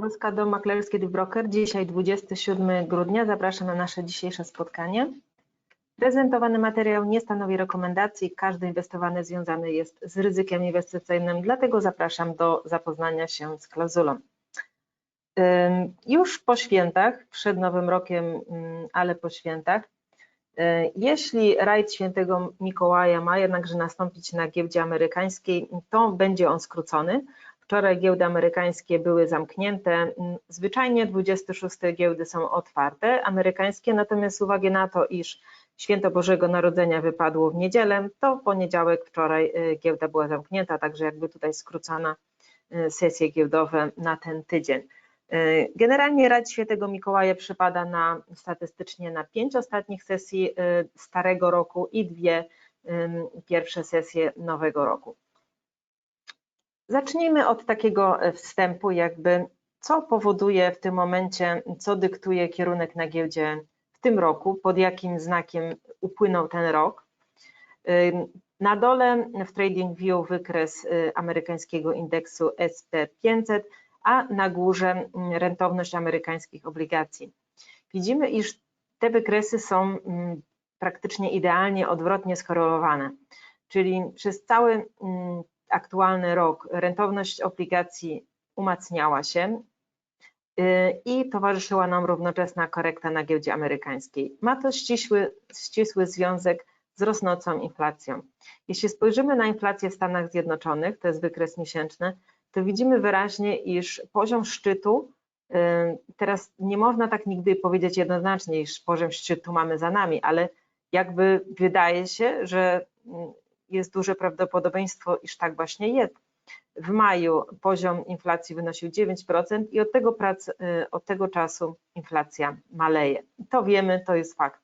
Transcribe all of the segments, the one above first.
Polska Dom Maklerski Broker. Dzisiaj 27 grudnia. Zapraszam na nasze dzisiejsze spotkanie. Prezentowany materiał nie stanowi rekomendacji. Każdy inwestowany związany jest z ryzykiem inwestycyjnym, dlatego zapraszam do zapoznania się z klauzulą. Już po świętach, przed Nowym Rokiem, ale po świętach, jeśli rajd świętego Mikołaja ma jednakże nastąpić na giełdzie amerykańskiej, to będzie on skrócony. Wczoraj giełdy amerykańskie były zamknięte. Zwyczajnie 26 giełdy są otwarte, amerykańskie, natomiast z uwagi na to, iż Święto Bożego Narodzenia wypadło w niedzielę, to w poniedziałek wczoraj y, giełda była zamknięta, także jakby tutaj skrócona y, sesje giełdowe na ten tydzień. Y, generalnie Rajd Świętego Mikołaja przypada na statystycznie na pięć ostatnich sesji starego roku i dwie pierwsze sesje nowego roku. Zacznijmy od takiego wstępu, jakby co powoduje w tym momencie, co dyktuje kierunek na giełdzie w tym roku, pod jakim znakiem upłynął ten rok. Na dole w TradingView wykres amerykańskiego indeksu SP500, a na górze rentowność amerykańskich obligacji. Widzimy, iż te wykresy są praktycznie idealnie odwrotnie skorelowane, czyli przez cały aktualny rok rentowność obligacji umacniała się y, i towarzyszyła nam równoczesna korekta na giełdzie amerykańskiej. Ma to ścisły, ścisły związek z rosnącą inflacją. Jeśli spojrzymy na inflację w Stanach Zjednoczonych, to jest wykres miesięczny, to widzimy wyraźnie, iż poziom szczytu, y, teraz nie można tak nigdy powiedzieć jednoznacznie, iż poziom szczytu mamy za nami, ale jakby wydaje się, że mm, jest duże prawdopodobieństwo, iż tak właśnie jest. W maju poziom inflacji wynosił 9% i od tego, prac, y, od tego czasu inflacja maleje. To wiemy, to jest fakt.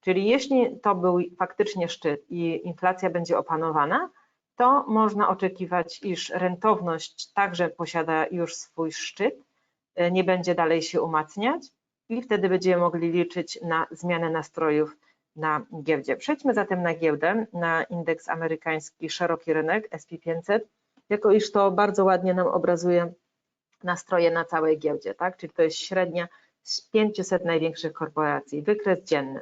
Czyli jeśli to był faktycznie szczyt i inflacja będzie opanowana, to można oczekiwać, iż rentowność także posiada już swój szczyt, y, nie będzie dalej się umacniać i wtedy będziemy mogli liczyć na zmianę nastrojów na giełdzie. Przejdźmy zatem na giełdę, na indeks amerykański szeroki rynek SP500, jako iż to bardzo ładnie nam obrazuje nastroje na całej giełdzie, tak? Czyli to jest średnia z 500 największych korporacji, wykres dzienny.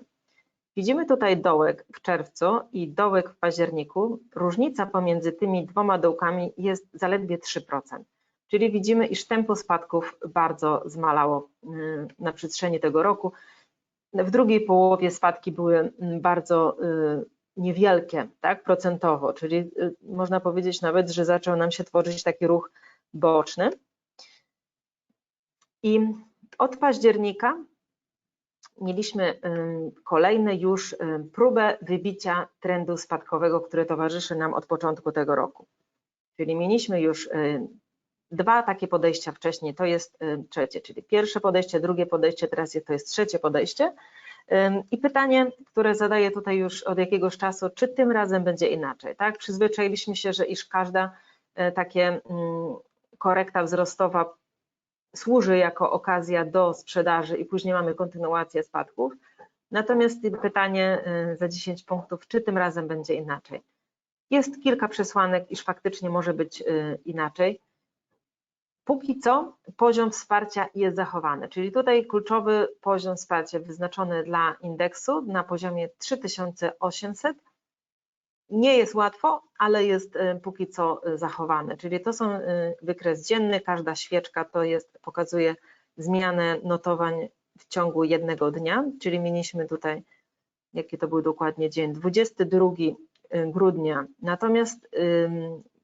Widzimy tutaj dołek w czerwcu i dołek w październiku. Różnica pomiędzy tymi dwoma dołkami jest zaledwie 3%. Czyli widzimy, iż tempo spadków bardzo zmalało y, na przestrzeni tego roku. W drugiej połowie spadki były mm, bardzo y, niewielkie, tak, procentowo, czyli y, można powiedzieć nawet, że zaczął nam się tworzyć taki ruch boczny. I od października mieliśmy kolejny już próbę wybicia trendu spadkowego, który towarzyszy nam od początku tego roku. Czyli mieliśmy już dwa takie podejścia wcześniej, to jest y, trzecie, czyli pierwsze podejście, drugie podejście, teraz to jest trzecie podejście. I pytanie, które zadaję tutaj już od jakiegoś czasu, czy tym razem będzie inaczej, tak? Przyzwyczailiśmy się, że iż każda e, takie mm, korekta wzrostowa służy jako okazja do sprzedaży i później mamy kontynuację spadków. Natomiast pytanie e, za 10 punktów, czy tym razem będzie inaczej? Jest kilka przesłanek, iż faktycznie może być inaczej. Póki co poziom wsparcia jest zachowany, czyli tutaj kluczowy poziom wsparcia wyznaczony dla indeksu na poziomie 3800. Nie jest łatwo, ale jest y, póki co y, zachowany, czyli to są y, wykres dzienny, każda świeczka to jest, pokazuje zmianę notowań w ciągu jednego dnia, czyli mieliśmy tutaj, jaki to był dokładnie dzień, 22 grudnia, natomiast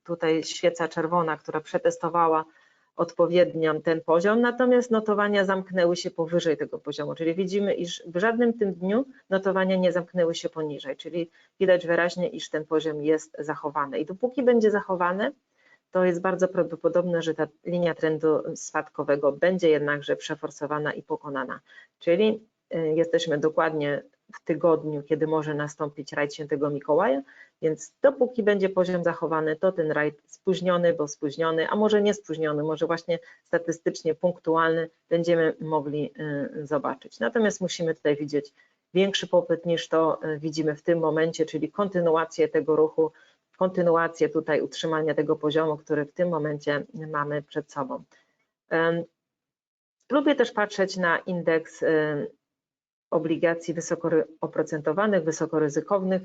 tutaj świeca czerwona, która przetestowała odpowiednio ten poziom, natomiast notowania zamknęły się powyżej tego poziomu, czyli widzimy, iż w żadnym tym dniu notowania nie zamknęły się poniżej, czyli widać wyraźnie, iż ten poziom jest zachowany. I dopóki będzie zachowany, to jest bardzo prawdopodobne, że ta linia trendu spadkowego będzie jednakże przeforsowana i pokonana, czyli y, jesteśmy dokładnie w tygodniu, kiedy może nastąpić rajd świętego Mikołaja, więc dopóki będzie poziom zachowany, to ten rajd spóźniony, bo spóźniony, a może nie spóźniony, może właśnie statystycznie punktualny będziemy mogli y, zobaczyć. Natomiast musimy tutaj widzieć większy popyt niż to y, widzimy w tym momencie, czyli kontynuację tego ruchu, kontynuację tutaj utrzymania tego poziomu, który w tym momencie mamy przed sobą. Lubię też patrzeć na indeks y, obligacji wysoko oprocentowanych, wysokoryzykownych,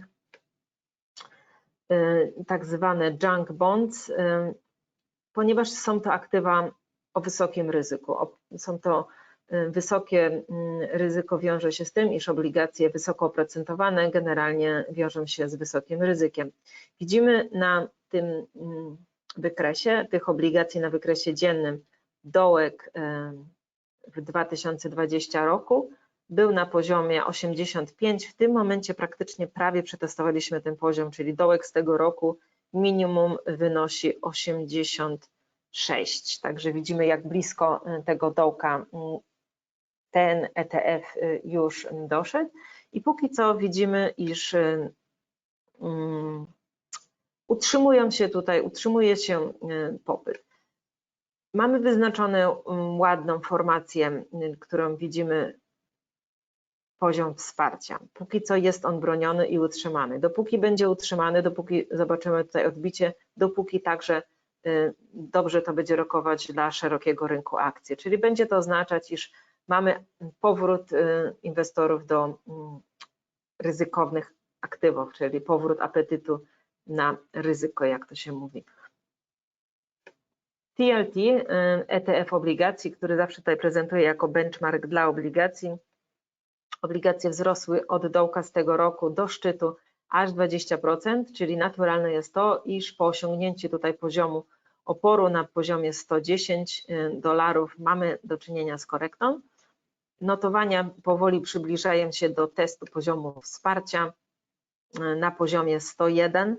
y, tak zwane junk bonds, y, ponieważ są to aktywa o wysokim ryzyku. Są to wysokie mm, ryzyko wiąże się z tym, iż obligacje wysoko oprocentowane generalnie wiążą się z wysokim ryzykiem. Widzimy na tym mm, wykresie tych obligacji na wykresie dziennym dołek w 2020 roku był na poziomie 85. W tym momencie praktycznie prawie przetestowaliśmy ten poziom, czyli dołek z tego roku minimum wynosi 86. Także widzimy, jak blisko e, tego dołka mm, ten ETF e, już doszedł. I póki co widzimy, iż mm, utrzymują się tutaj, utrzymuje się popyt. Mamy wyznaczoną ładną formację, którą widzimy poziom wsparcia. Póki co jest on broniony i utrzymany. Dopóki będzie utrzymany, dopóki zobaczymy tutaj odbicie, dopóki także y, dobrze to będzie rokować dla szerokiego rynku akcji. Czyli będzie to oznaczać, iż mamy powrót y, inwestorów do mm, ryzykownych aktywów, czyli powrót apetytu na ryzyko, jak to się mówi. TLT, ETF obligacji, który zawsze tutaj prezentuję jako benchmark dla obligacji. Obligacje wzrosły od dołka z tego roku do szczytu aż 20%, czyli naturalne jest to, iż po osiągnięciu tutaj poziomu oporu na poziomie 110 dolarów mamy do czynienia z korektą. Notowania powoli przybliżają się do testu poziomu wsparcia na poziomie 101.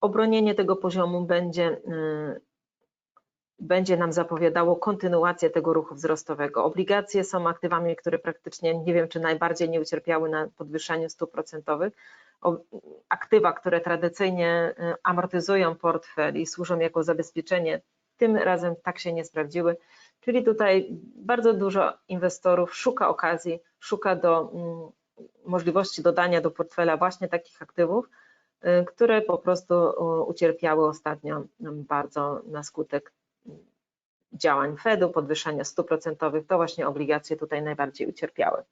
Obronienie tego poziomu będzie będzie nam zapowiadało kontynuację tego ruchu wzrostowego. Obligacje są aktywami, które praktycznie nie wiem, czy najbardziej nie ucierpiały na podwyższaniu stóp procentowych. Aktywa, które tradycyjnie y, amortyzują portfel i służą jako zabezpieczenie, tym razem tak się nie sprawdziły. Czyli tutaj bardzo dużo inwestorów szuka okazji, szuka do mm, możliwości dodania do portfela właśnie takich aktywów, y, które po prostu y, ucierpiały ostatnio mm, bardzo na skutek działań Fedu, podwyższania stóp procentowych, to właśnie obligacje tutaj najbardziej ucierpiały.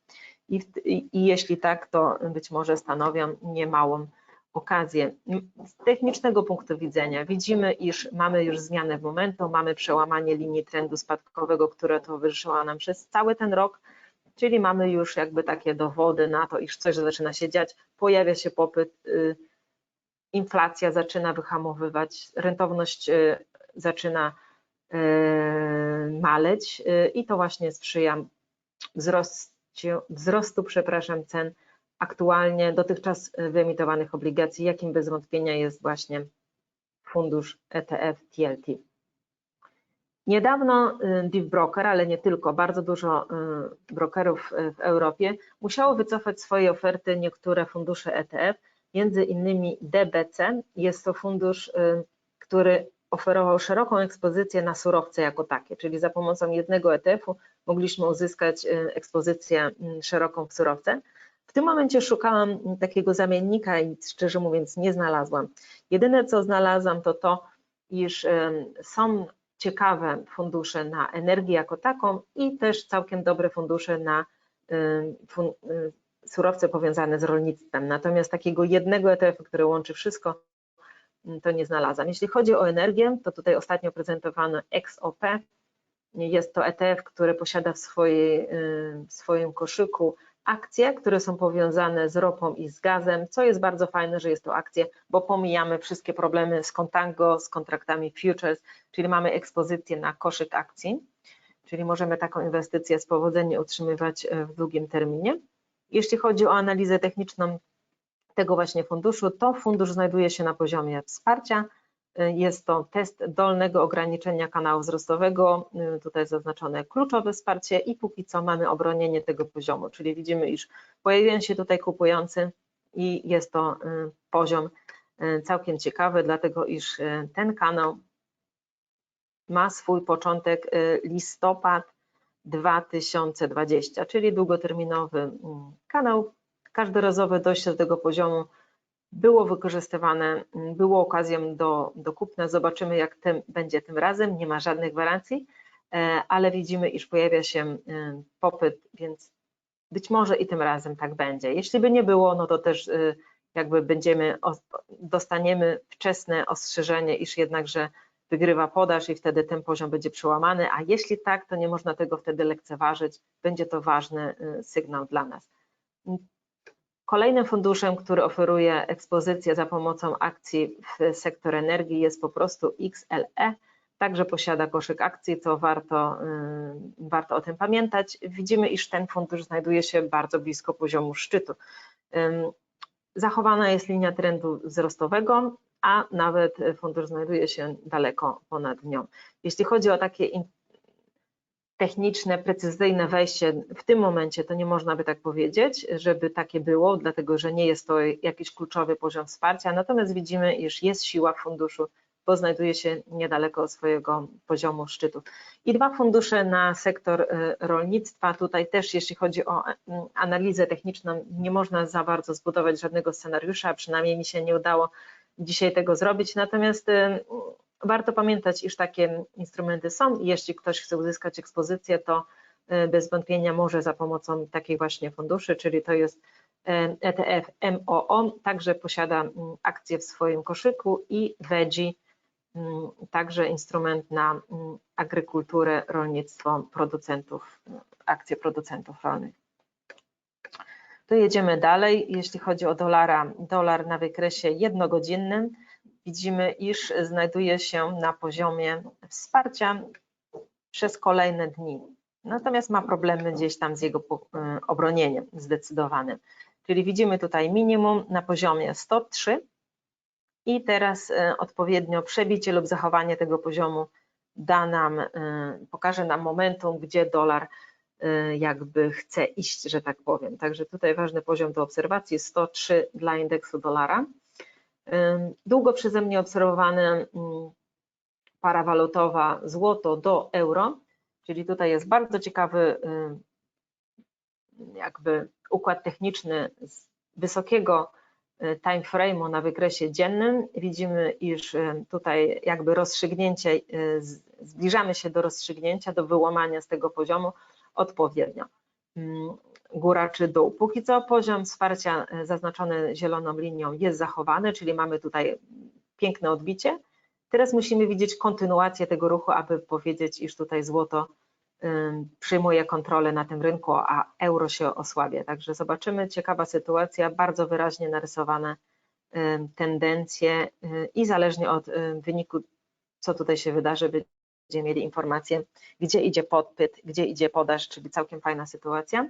I, i, I, jeśli tak, to być może stanowią niemałą okazję. Z technicznego punktu widzenia widzimy, iż mamy już zmianę momentu, mamy przełamanie linii trendu spadkowego, które towarzyszyło nam przez cały ten rok, czyli mamy już jakby takie dowody na to, iż coś zaczyna się dziać, pojawia się popyt, y, inflacja zaczyna wyhamowywać, rentowność y, zaczyna maleć yy, i to właśnie sprzyja wzrostu, wzrostu przepraszam, cen aktualnie dotychczas wyemitowanych obligacji, jakim bez wątpienia jest właśnie fundusz ETF TLT. Niedawno yy, Deep Broker, ale nie tylko, bardzo dużo brokerów w Europie musiało wycofać swoje oferty niektóre fundusze ETF, między innymi DBC. Jest to fundusz, który oferował szeroką ekspozycję na surowce jako takie, czyli za pomocą jednego ETF-u mogliśmy uzyskać y, ekspozycję mm, szeroką w surowce. W tym momencie szukałam takiego zamiennika i szczerze mówiąc nie znalazłam. Jedyne co znalazłam to to, iż y, są ciekawe fundusze na energię jako taką i też całkiem dobre fundusze na y, surowce powiązane z rolnictwem. Natomiast takiego jednego ETF-u, który łączy wszystko, to nie znalazłam. Jeśli chodzi o energię, to tutaj ostatnio prezentowano XOP. Jest to ETF, który posiada w, swojej, y, w swoim koszyku akcje, które są powiązane z ropą i z gazem, co jest bardzo fajne, że jest to akcje, bo pomijamy wszystkie problemy z kontango, z kontraktami futures, czyli mamy ekspozycję na koszyk akcji, czyli możemy taką inwestycję z powodzeniem utrzymywać y, w długim terminie. Jeśli chodzi o analizę techniczną, tego właśnie funduszu. To fundusz znajduje się na poziomie wsparcia. Jest to test dolnego ograniczenia kanału wzrostowego, tutaj zaznaczone kluczowe wsparcie i póki co mamy obronienie tego poziomu, czyli widzimy, iż pojawiają się tutaj kupujący i jest to y, poziom y, całkiem ciekawy, dlatego iż y, ten kanał ma swój początek listopad 2020, czyli długoterminowy mm, kanał każdorazowe dojście do tego poziomu było wykorzystywane, było okazją do, do kupna. Zobaczymy, jak tym, będzie tym razem. Nie ma żadnych gwarancji, ale widzimy, iż pojawia się popyt, więc być może i tym razem tak będzie. Jeśli by nie było, no to też jakby będziemy, dostaniemy wczesne ostrzeżenie, iż jednakże wygrywa podaż i wtedy ten poziom będzie przełamany, a jeśli tak, to nie można tego wtedy lekceważyć, będzie to ważny sygnał dla nas. Kolejnym funduszem, który oferuje ekspozycję za pomocą akcji w sektor energii jest po prostu XLE, także posiada koszyk akcji, co warto, y, warto o tym pamiętać. Widzimy, iż ten fundusz znajduje się bardzo blisko poziomu szczytu. Zachowana jest linia trendu wzrostowego, a nawet fundusz znajduje się daleko ponad nią. Jeśli chodzi o takie techniczne, precyzyjne wejście w tym momencie, to nie można by tak powiedzieć, żeby takie było, dlatego że nie jest to jakiś kluczowy poziom wsparcia, natomiast widzimy, iż jest siła funduszu, bo znajduje się niedaleko swojego poziomu szczytu. I dwa fundusze na sektor y, rolnictwa. Tutaj też, jeśli chodzi o y, analizę techniczną, nie można za bardzo zbudować żadnego scenariusza, przynajmniej mi się nie udało dzisiaj tego zrobić, natomiast y, warto pamiętać, iż takie instrumenty są i jeśli ktoś chce uzyskać ekspozycję, to y, bez wątpienia może za pomocą takich właśnie funduszy, czyli to jest ETF y, MOO, także posiada akcje w swoim koszyku i mm, także instrument na agrykulturę, rolnictwo producentów, akcje producentów rolnych. To jedziemy dalej. Jeśli chodzi o dolara, dolar na wykresie jednogodzinnym, widzimy, iż znajduje się na poziomie wsparcia przez kolejne dni. Natomiast ma problemy gdzieś tam z jego e, obronieniem zdecydowanym. Czyli widzimy tutaj minimum na poziomie 103 i teraz e, odpowiednio przebicie lub zachowanie tego poziomu da nam, e, pokaże nam momentum, gdzie dolar jakby chce iść, że tak powiem. Także tutaj ważny poziom do obserwacji 103 dla indeksu dolara. Długo przeze mnie obserwowana mm, para walutowa złoto do euro, czyli tutaj jest bardzo ciekawy jakby układ techniczny z wysokiego time frame'u na wykresie dziennym. Widzimy, iż tutaj jakby rozstrzygnięcie, zbliżamy się do rozstrzygnięcia, do wyłamania z tego poziomu odpowiednio. Góra czy dół. Póki co poziom wsparcia e, zaznaczony zieloną linią jest zachowany, czyli mamy tutaj piękne odbicie. Teraz musimy widzieć kontynuację tego ruchu, aby powiedzieć, iż tutaj złoto przyjmuje kontrolę na tym rynku, a euro się osłabia. Także zobaczymy, ciekawa sytuacja, bardzo wyraźnie narysowane tendencje y, i zależnie od wyniku, co tutaj się wydarzy, będziemy mieli informację, gdzie idzie podpyt, gdzie idzie podaż, czyli całkiem fajna sytuacja.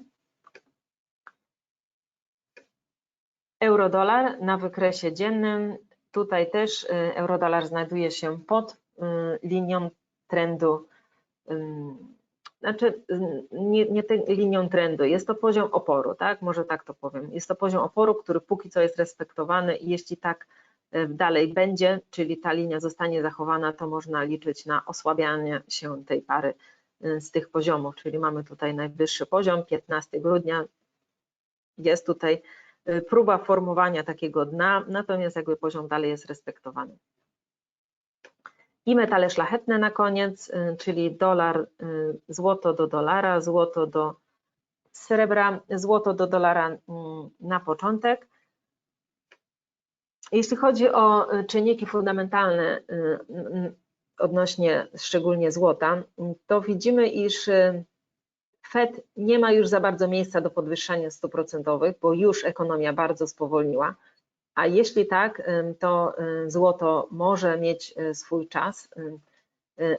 Euro-dolar na wykresie dziennym. Tutaj też y, euro-dolar znajduje się pod y, linią trendu, znaczy nie, nie linią trendu, jest to poziom oporu, tak? Może tak to powiem. Jest to poziom oporu, który póki co jest respektowany i jeśli tak dalej będzie, czyli ta linia zostanie zachowana, to można liczyć na osłabianie się tej pary z tych poziomów, czyli mamy tutaj najwyższy poziom, 15 grudnia, jest tutaj próba formowania takiego dna, natomiast jakby poziom dalej jest respektowany. I metale szlachetne na koniec, czyli dolar, złoto do dolara, złoto do srebra, złoto do dolara mm, na początek. Jeśli chodzi o y, czynniki fundamentalne y, y, odnośnie szczególnie złota, to widzimy, iż Fed nie ma już za bardzo miejsca do podwyższania stóp procentowych, bo już ekonomia bardzo spowolniła, a jeśli tak, to złoto może mieć swój czas,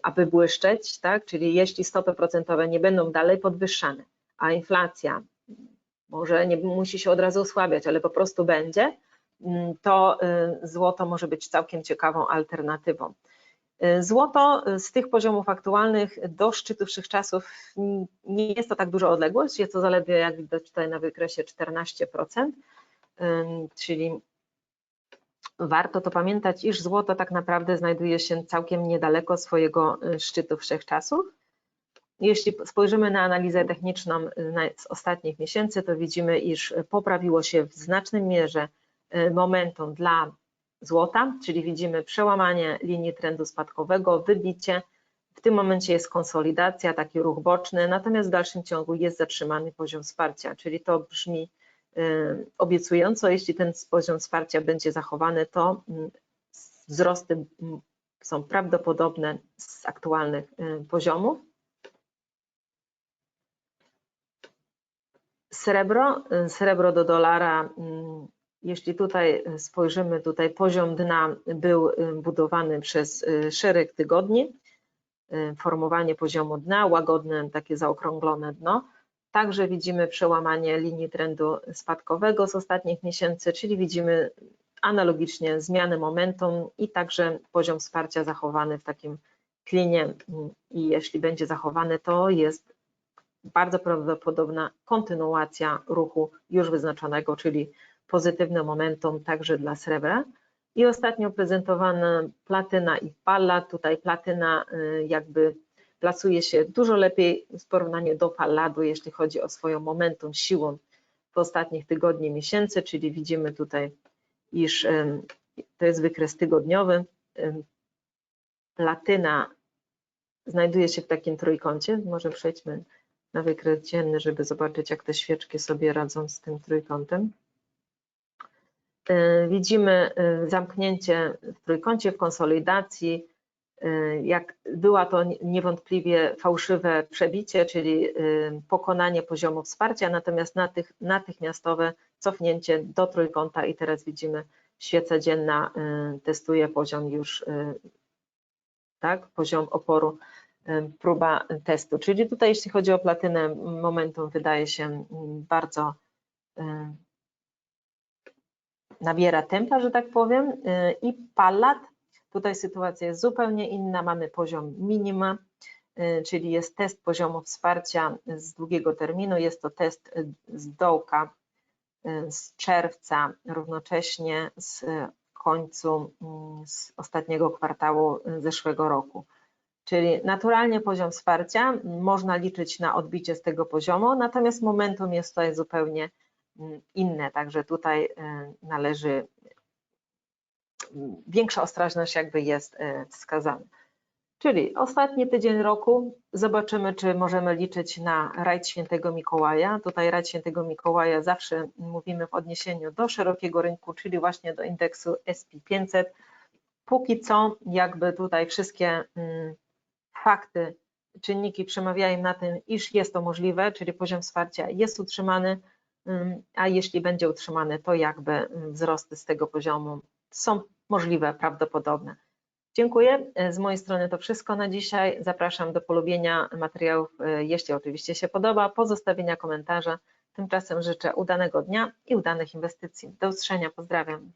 aby błyszczeć, tak? czyli jeśli stopy procentowe nie będą dalej podwyższane, a inflacja może nie musi się od razu osłabiać, ale po prostu będzie, to y, złoto może być całkiem ciekawą alternatywą. Y, złoto y, z tych poziomów aktualnych do szczytu wszechczasów nie jest to tak duża odległość, jest to zaledwie, jak widać tutaj na wykresie 14%, czyli warto to pamiętać, iż złoto tak naprawdę znajduje się całkiem niedaleko swojego szczytu wszechczasów. Jeśli spojrzymy na analizę techniczną z ostatnich miesięcy, to widzimy, iż poprawiło się w znacznej mierze Y, momentum dla złota, czyli widzimy przełamanie linii trendu spadkowego, wybicie W tym momencie jest konsolidacja, taki ruch boczny, natomiast w dalszym ciągu jest zatrzymany poziom wsparcia, czyli to brzmi y, obiecująco. Jeśli ten poziom wsparcia będzie zachowany, to mm, wzrosty są prawdopodobne z aktualnych y, poziomów. Srebro, y, srebro do dolara, jeśli tutaj spojrzymy, tutaj poziom dna był budowany przez szereg tygodni, formowanie poziomu dna, łagodne, takie zaokrąglone dno. Także widzimy przełamanie linii trendu spadkowego z ostatnich miesięcy, czyli widzimy analogicznie zmianę momentum i także poziom wsparcia zachowany w takim klinie i jeśli będzie zachowany, to jest bardzo prawdopodobna kontynuacja ruchu już wyznaczonego, czyli pozytywne momentum także dla srebra. I ostatnio prezentowana platyna i pallat. Tutaj platyna y, jakby plasuje się dużo lepiej w porównaniu do palladu, jeśli chodzi o swoją momentum, siłą w ostatnich tygodni, miesięcy, czyli widzimy tutaj, iż to jest wykres tygodniowy. Platyna znajduje się w takim trójkącie. Może przejdźmy na wykres dzienny, żeby zobaczyć, jak te świeczki sobie radzą z tym trójkątem. E, widzimy e, zamknięcie w trójkącie, w konsolidacji. E, jak była to niewątpliwie fałszywe przebicie, czyli pokonanie poziomu wsparcia, natomiast natych, natychmiastowe cofnięcie do trójkąta i teraz widzimy świeca dzienna testuje poziom już, tak, poziom oporu, próba testu. Czyli tutaj jeśli chodzi o platynę, momentum wydaje się bardzo nabiera tempa, że tak powiem, y, i pallat. Tutaj sytuacja jest zupełnie inna, mamy poziom minima, y, czyli jest test poziomu wsparcia z długiego terminu, jest to test y, z dołka z czerwca, równocześnie z końcu z ostatniego kwartału zeszłego roku. Czyli naturalnie poziom wsparcia można liczyć na odbicie z tego poziomu, natomiast momentum jest tutaj zupełnie inne, także tutaj e, należy większa ostrożność jakby jest e, wskazana. Czyli ostatni tydzień roku zobaczymy, czy możemy liczyć na rajd świętego Mikołaja. Tutaj rajd świętego Mikołaja zawsze mówimy w odniesieniu do szerokiego rynku, czyli właśnie do indeksu SP500. Póki co jakby tutaj wszystkie mm, fakty, czynniki przemawiają na tym, iż jest to możliwe, czyli poziom wsparcia jest utrzymany, a jeśli będzie utrzymany, to jakby wzrosty z tego poziomu są możliwe, prawdopodobne. Dziękuję. Z mojej strony to wszystko na dzisiaj. Zapraszam do polubienia materiałów, jeśli oczywiście się podoba, pozostawienia komentarza. Tymczasem życzę udanego dnia i udanych inwestycji. Do usłyszenia, pozdrawiam.